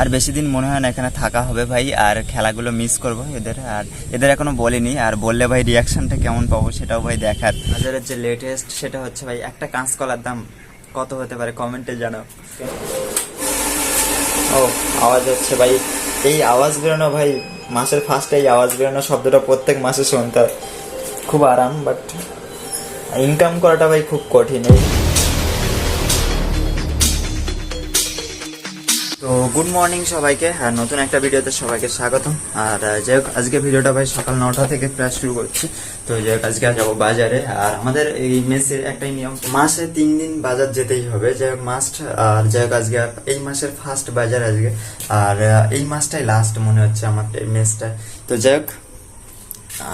আর বেশি দিন মনে হয় না এখানে থাকা হবে ভাই, আর খেলাগুলো মিস করব এদের, আর এদের এখনও বলিনি, আর বললে ভাই রিয়াকশনটা কেমন পাবো সেটাও ভাই দেখার। বাজারের যে লেটেস্ট সেটা হচ্ছে ভাই, একটা কাঁচকলার দাম কত হতে পারে কমেন্টে জানাও। ও, আওয়াজ হচ্ছে ভাই, এই আওয়াজ বেরোনো ভাই, মাসের ফার্স্টে এই আওয়াজ বেরোনো শব্দটা প্রত্যেক মাসে শুনতে খুব আরাম বাট ইনকাম করাটা ভাই খুব কঠিন, এই তো গুড মর্নিং সবাইকে, আর নতুন একটা ভিডিওতে সবাইকে স্বাগতম। আর যাই হোক, আজকে ভিডিওটা ভাই সকাল নটা থেকে প্রায় শুরু করছি। তো যাই হোক, আজকে যাব বাজারে। আর আমাদের এই মেসের একটাই নিয়ম, মাসে তিন দিন বাজার যেতেই হবে। যাই হোক মাস্ট আর যাই হোক, আজকে এই মাসের ফার্স্ট বাজার আজকে। আর এই মাসটাই লাস্ট মনে হচ্ছে আমার এই মেসটা। তো যাই হোক,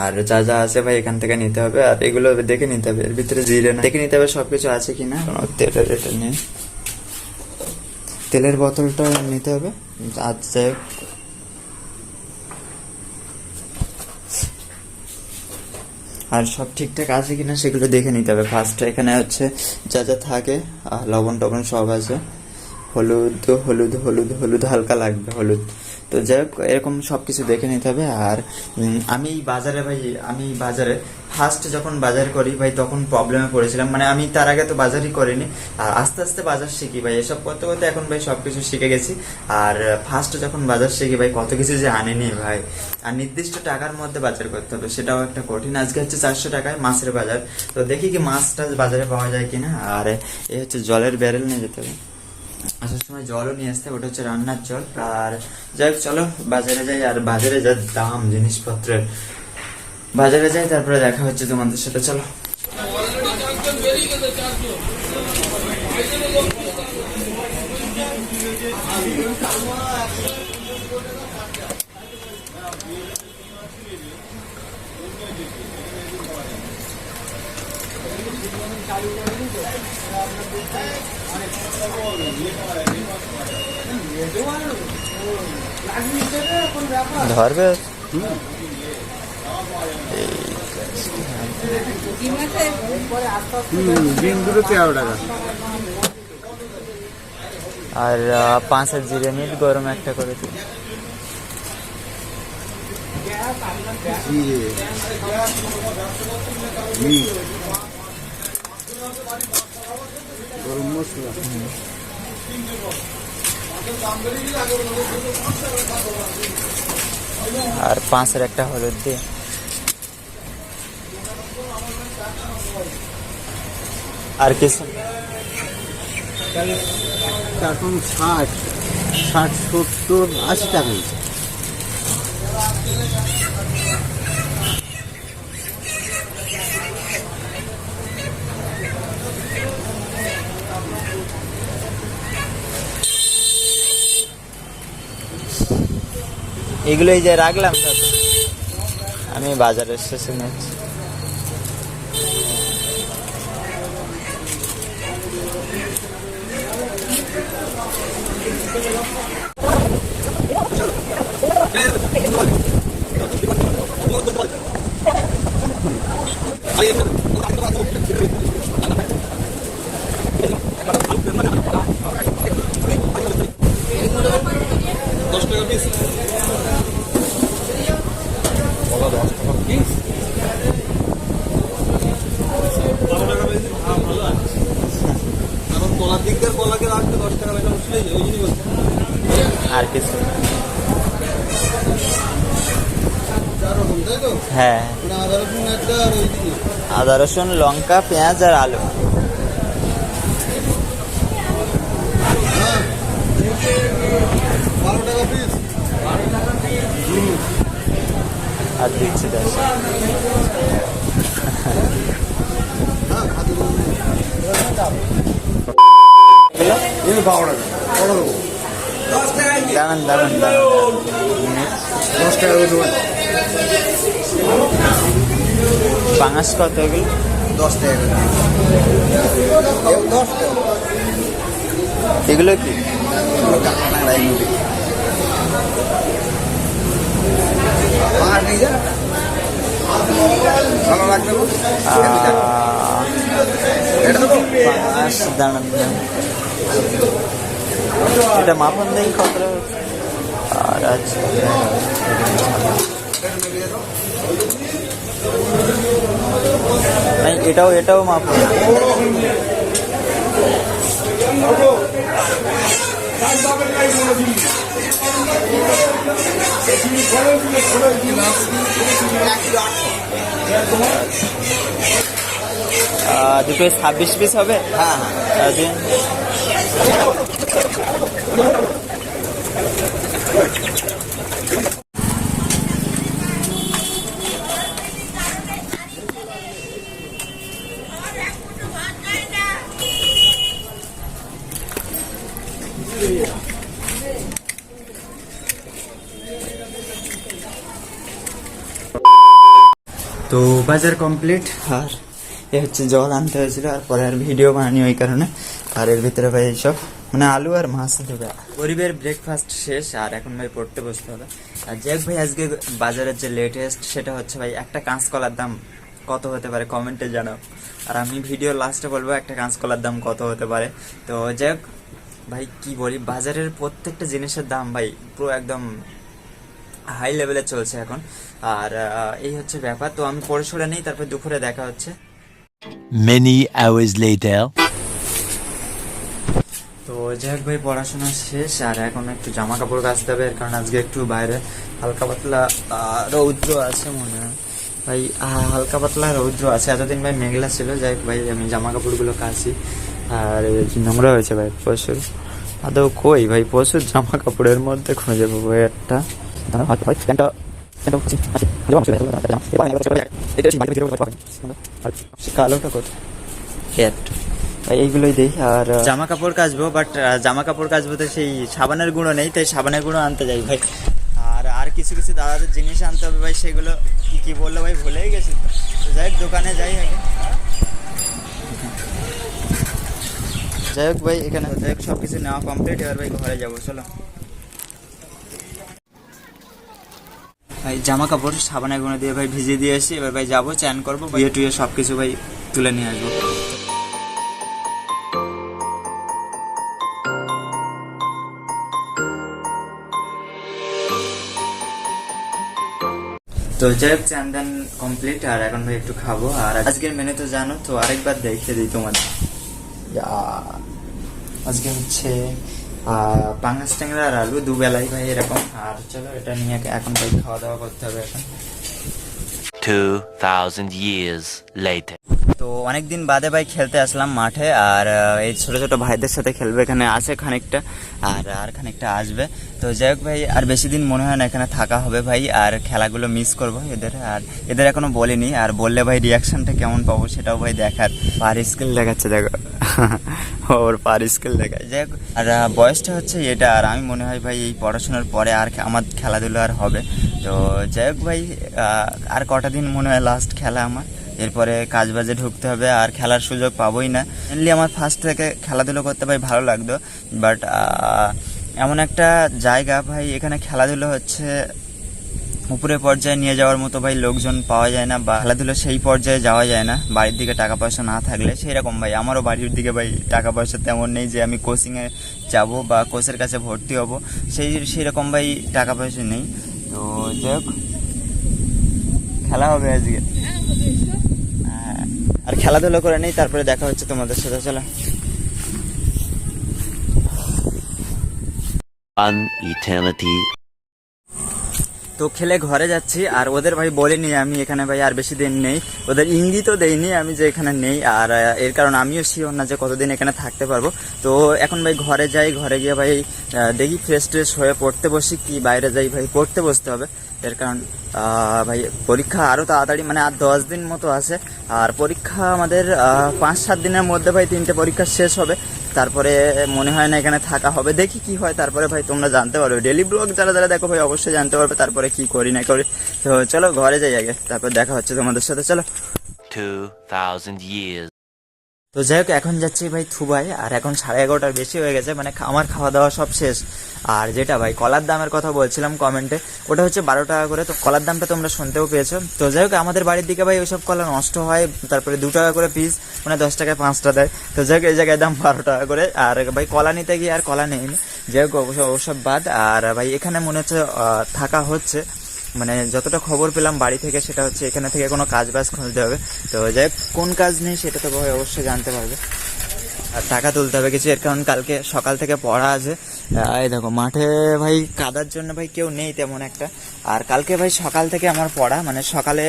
আর যা যা আছে ভাই এখান থেকে নিতে হবে। আর এগুলো দেখে নিতে হবে। এর ভিতরে জিরে না। দেখে নিতে হবে সবকিছু আছে কিনা। তেলের এটা নিয়ে তেলের বোতলটা নিতে হবে। আর আর সব ঠিকঠাক আছে কিনা সেগুলো দেখে নিতে হবে। ফার্স্ট এখানে হচ্ছে যা যা থাকে লবণ টবণ সব আছে। হলুদ হলুদ হলুদ হলুদ হালকা লাগবে, হলুদ। তো যাই হোক, এরকম সব কিছু দেখে নিতে হবে। আর আমি বাজারে ভাই, আমি বাজারে ফার্স্ট যখন বাজার করি ভাই, তখন প্রবলেমে পড়েছিলাম। মানে আমি তার আগে তো বাজারই করিনি। আর আস্তে আস্তে বাজার শিখি ভাই। এসব করতে করতে এখন ভাই সব কিছু শিখে গেছি। আর ফার্স্ট যখন বাজার শিখি ভাই, কত কিছু যে আনেনি ভাই। আর নির্দিষ্ট টাকার মধ্যে বাজার করতে হবে, সেটাও একটা কঠিন। আজকে হচ্ছে চারশো টাকায় মাছের বাজার। তো দেখি কি মাছটা বাজারে পাওয়া যায় কিনা। আর এ হচ্ছে জলের ব্যারেল নিয়ে যেতে হবে। আসার সময় জলও নিয়ে আসতে ওটা হচ্ছে রান্নার জল। আর যাই চলো বাজারে যাই, আর বাজারে যা দাম, জিনিসপত্রের। বাজারে যাই, তারপরে দেখা হচ্ছে তোমাদের সাথে, চলো। ধরবে? আর আহ, পাঁচের জিরে মিট গরম একটা করে দিই জিরে। গরম মশলা। আর পাঁচের একটা হলুদ দিয়ে। আর কিছু? এখন ষাট ষাট সত্তর আশি টাকা এগুলোই যে রাখলাম আমি বাজারের শেষে নিচ্ছি। এখন কলার দিক দিয়ে কলাকে রাখতে দশ টাকা ওই জন্যই বলছি। আর কিছু হ্যাঁ। আদা রসুন লঙ্কা পেঁয়াজ আর আলু। হ্যাঁ। আর দিচ্ছি দশ। দাঁড়ান দাঁড়ান দশ টাকা দেবো পাঙাশ কত এগুলো দশ টাকা দশ কি এগুলো কাঁচা দাঁড়ান দাঁড়ান এটা মাপন দেই কত আর আছে নাই এটাও এটাও মাপ আহ, দুটো ছাব্বিশ পিস হবে? হ্যাঁ আহ, বাজার কমপ্লিট আর এ হচ্ছে জল আনতে হয়েছিল আর পরে আর ভিডিও বানানি ওই কারণে। আর এর ভিতরে ভাই এইসব মানে আলু আর মাছ দেবে গরিবের ব্রেকফাস্ট শেষ আর এখন ভাই পড়তে বসতে হবে। আর যাক ভাই আজকে বাজারের যে লেটেস্ট সেটা হচ্ছে ভাই একটা কাঁচকলার দাম কত হতে পারে কমেন্টে জানাও। আর আমি ভিডিও লাস্টে বলব একটা কাঁচকলার দাম কত হতে পারে। তো যাক ভাই কি বলি বাজারের প্রত্যেকটা জিনিসের দাম ভাই পুরো একদম হাই লেভেলে চলছে এখন। আর এই হচ্ছে ব্যাপার। তো আমি পড়ে সরে নেই তারপর দুপুরে দেখা হচ্ছে। Many hours later. তো যাই ভাই পড়াশোনা শেষ আর এখন একটু জামা কাপড় কাচতে হবে এর কারণ আজকে একটু বাইরে হালকা পাতলা রৌদ্র আছে মনে হয়। ভাই হালকা পাতলা রৌদ্র আছে। এতদিন ভাই মেঘলা ছিল যাই ভাই আমি জামা কাপড়গুলো কাচি। আর নোংরা হয়েছে ভাই প্রচুর। আদৌ কই ভাই প্রচুর জামা কাপড়ের মধ্যে খুঁজে পাবো একটা। এইগুলোই দিই আর জামা কাপড় কাচবো বাট জামা কাপড় কাচবো তো সেই সাবানের গুঁড়ো নেই, তাই সাবানের গুঁড়ো আনতে যাই ভাই। আর আর কিছু কিছু দাদাদের জিনিস আনতে হবে ভাই, সেগুলো কি কি বলল ভাই, ভুলেই গেছি। তো যাই হোক, দোকানে যাই আগে। যাই হোক ভাই, এখানে। যাই হোক সব কিছু নেওয়া কমপ্লিট এবার ভাই ঘরে যাব, চলো। ভাই জামা কাপড় সাবানের গুঁড়ো দিয়ে ভাই ভিজিয়ে দিয়ে এসেছি এবার ভাই যাব চ্যান করব বিয়ে টুয়ে সব কিছু ভাই তুলে নিয়ে আসব। তো যাই হোক চান্দান কমপ্লিট আর এখন ভাই একটু খাব। আর আজকের মেনু তো জানো, তো আরেকবার দেখে দিই তোমাদের। আজকে হচ্ছে পাঙ্গাস ট্যাংরা আর আলু দুবেলাই ভাই এরকম আর চলো এটা নিয়ে এখন ভাই খাওয়া দাওয়া করতে হবে এখন 2,000 years later. তো অনেকদিন বাদে ভাই খেলতে আসলাম মাঠে আর এই ছোটো ছোটো ভাইদের সাথে খেলবে এখানে আছে খানিকটা আর আর খানিকটা আসবে। তো যাই হোক ভাই আর বেশি দিন মনে হয় না এখানে থাকা হবে ভাই আর খেলাগুলো মিস করব এদের আর এদের এখনও বলিনি আর বললে ভাই রিয়াকশনটা কেমন পাবো সেটাও ভাই দেখার। পার স্কেল দেখাচ্ছে দেখো। ওর পার স্কেল দেখায় যাই হোক আর বয়সটা হচ্ছে এটা আর আমি মনে হয় ভাই এই পড়াশোনার পরে আর আমার খেলাধুলো আর হবে। তো যাই হোক ভাই আর কটা দিন মনে হয় লাস্ট খেলা আমার? এরপরে কাজ বাজে ঢুকতে হবে, আর খেলার সুযোগ পাবোই না। মেনলি আমার ফার্স্ট থেকে খেলাধুলো করতে ভাই ভালো লাগতো বাট এমন একটা জায়গা ভাই, এখানে খেলাধুলো হচ্ছে উপরে পর্যায়ে নিয়ে যাওয়ার মতো ভাই লোকজন পাওয়া যায় না, বা খেলাধুলো সেই পর্যায়ে যাওয়া যায় না। বাড়ির দিকে টাকা পয়সা না থাকলে সেই রকম ভাই। আমারও বাড়ির দিকে ভাই টাকা পয়সা তেমন নেই যে আমি কোচিংয়ে যাব বা কোচের কাছে ভর্তি হব। সেই সেই রকম ভাই টাকা পয়সা নেই। তো যাই হোক, খেলা হবে আজকে। আর খেলাধুলো করে নেই তারপরে দেখা হচ্ছে তোমাদের সাথে চলো। তো খেলে ঘরে যাচ্ছি আর ওদের ভাই বলিনি আমি এখানে ভাই আর বেশি দিন নেই। ওদের ইঙ্গিতও দেয়নি আমি যে এখানে নেই আর এর কারণ আমিও শিওর না যে কতদিন এখানে থাকতে পারব। তো এখন ভাই ঘরে যাই ঘরে গিয়ে ভাই দেখি ফ্রেশ ট্রেশ হয়ে পড়তে বসি কি বাইরে যাই ভাই পড়তে বসতে হবে। এর কারণ ভাই পরীক্ষা আরও তাড়াতাড়ি মানে আর দশ দিন মতো আছে। আর পরীক্ষা আমাদের পাঁচ সাত দিনের মধ্যে ভাই তিনটে পরীক্ষা শেষ হবে। তারপরে মনে হয় না এখানে থাকা হবে। দেখি কি হয় তারপরে ভাই তোমরা জানতে পারবে। ডেলি ব্লগ যারা যারা দেখো ভাই অবশ্যই জানতে পারবে তারপরে কি করি না করি। তো চলো ঘরে যাই আগে। তারপর দেখা হচ্ছে তোমাদের সাথে। চলো। 2,000 years. তো যাই হোক, এখন যাচ্ছি ভাই থুবাই আর এখন সাড়ে এগারোটার বেশি হয়ে গেছে মানে আমার খাওয়া দাওয়া সব শেষ। আর যেটা ভাই, কলার দামের কথা বলছিলাম কমেন্টে, ওটা হচ্ছে বারো টাকা করে, তো কলার দামটা তোমরা শুনতেও পেয়েছ। তো যাই হোক, আমাদের বাড়ির দিকে ভাই ওইসব কলা নষ্ট হয়, তারপরে দু টাকা করে পিস মানে দশ টাকায় পাঁচটা দেয়। তো যাই হোক, এই জায়গায় দাম বারো টাকা করে, আর ভাই কলা নিতে গিয়ে আর কলা নেই। যাই হোক ওসব বাদ, আর ভাই এখানে মনে হচ্ছে থাকা হচ্ছে। মানে যতটা খবর পেলাম বাড়ি থেকে, সেটা হচ্ছে এখানে থেকে কোনো কাজ বাজ খুঁজতে হবে। তো যাই কোন কাজ নেই সেটা তো ভাই অবশ্যই জানতে পারবে। আর টাকা তুলতে হবে কিছু, এর কারণ কালকে সকাল থেকে পড়া আছে। এই দেখো, মাঠে ভাই কাদার জন্য ভাই কেউ নেই তেমন একটা। আর কালকে ভাই সকাল থেকে আমার পড়া মানে সকালে,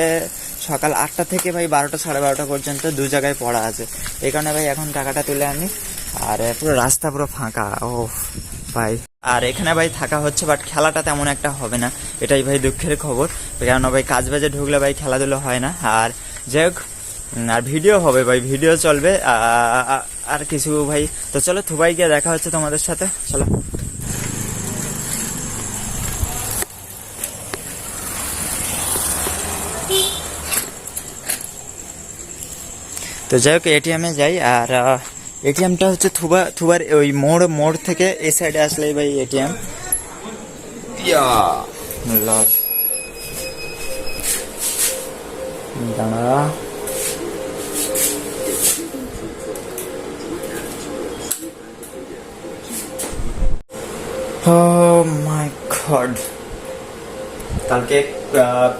সকাল আটটা থেকে ভাই বারোটা, সাড়ে বারোটা পর্যন্ত দু জায়গায় পড়া আছে। এই কারণে ভাই এখন টাকাটা তুলে আনি। আর পুরো রাস্তা পুরো ফাঁকা ও ভাই। আর এখানে ভাই থাকা হচ্ছে বাট খেলাটা তেমন একটা হবে না। এটাই ভাই দুঃখের খবর। কেননা ভাই কাজ বাজে ঢুকলে ভাই খেলাধুলো হয় না। আর যাই হোক আর ভিডিও হবে ভাই ভিডিও চলবে। আর কিছু ভাই। তো চলো থুবাই গিয়ে দেখা হচ্ছে তোমাদের সাথে। চলো। তো যাই হোক এটিএমে যাই। আর এটিএমটা হচ্ছে থুবা থুবার ওই মোড় মোড় থেকে এই সাইডে আসলেই ভাই এটিএম। ইয়া। দাঁড়া। ও মাই গড কালকে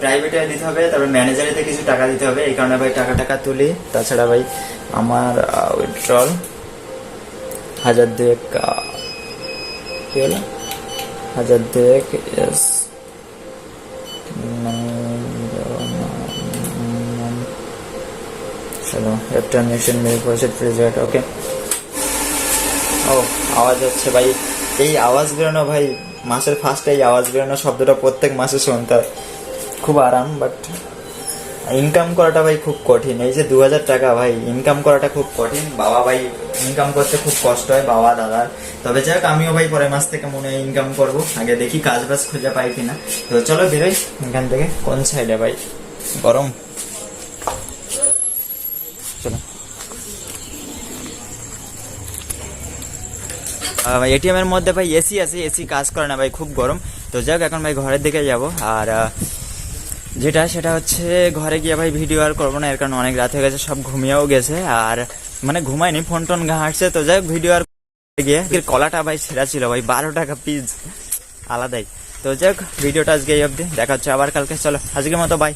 প্রাইভেটে দিতে হবে তারপর ম্যানেজারিতে কিছু টাকা দিতে হবে এই কারণে ভাই টাকা টাকা তুলি। তাছাড়া ভাই আমার উইথড্রল হাজার দুয়েক কি হলো? হাজার দুয়েক ইয়েস চলো ট্রানজেকশন মেরে পয়সা প্রেজেন্ট ওকে ও, আওয়াজ হচ্ছে ভাই, এই আওয়াজ বেরোনো ভাই, মাসের ফার্স্টে এই আওয়াজ বেরোনো শব্দটা প্রত্যেক মাসে শুনতে হয়। খুব আরাম বাট ইনকাম করাটা ভাই খুব কঠিন। এই যে দু হাজার টাকা ভাই ইনকাম করাটা খুব কঠিন। বাবা ভাই ইনকাম করতে খুব কষ্ট হয়, বাবা, দাদার। তবে যাই হোক, আমিও ভাই পরের মাস থেকে মনে হয় ইনকাম করব। আগে দেখি কাজ বাজ খুঁজে পাই কিনা। তো চলো বেরোই এখান থেকে। কোন সাইডে ভাই? গরম। চলো। এটিএম এর মধ্যে ভাই এসি আছে এসি কাজ করে না ভাই, খুব গরম। তো যাক এখন ভাই ঘরের দিকে যাব। আর যেটা, সেটা হচ্ছে ঘরে গিয়ে ভাই ভিডিও আর করব না, এর কারণে অনেক রাত হয়ে গেছে, সব ঘুমিয়েও গেছে। আর মানে ঘুমায়নি, ফোন টোন ঘাঁটছে তো যাই ভিডিও আর গিয়ে কলাটা ভাই সেরা ছিল ভাই, বারো টাকা পিস আলাদাই। তো যাই ভিডিওটা আজকে এই অবধি, দেখা হচ্ছে আবার কালকে, চলো, আজকের মতো বাই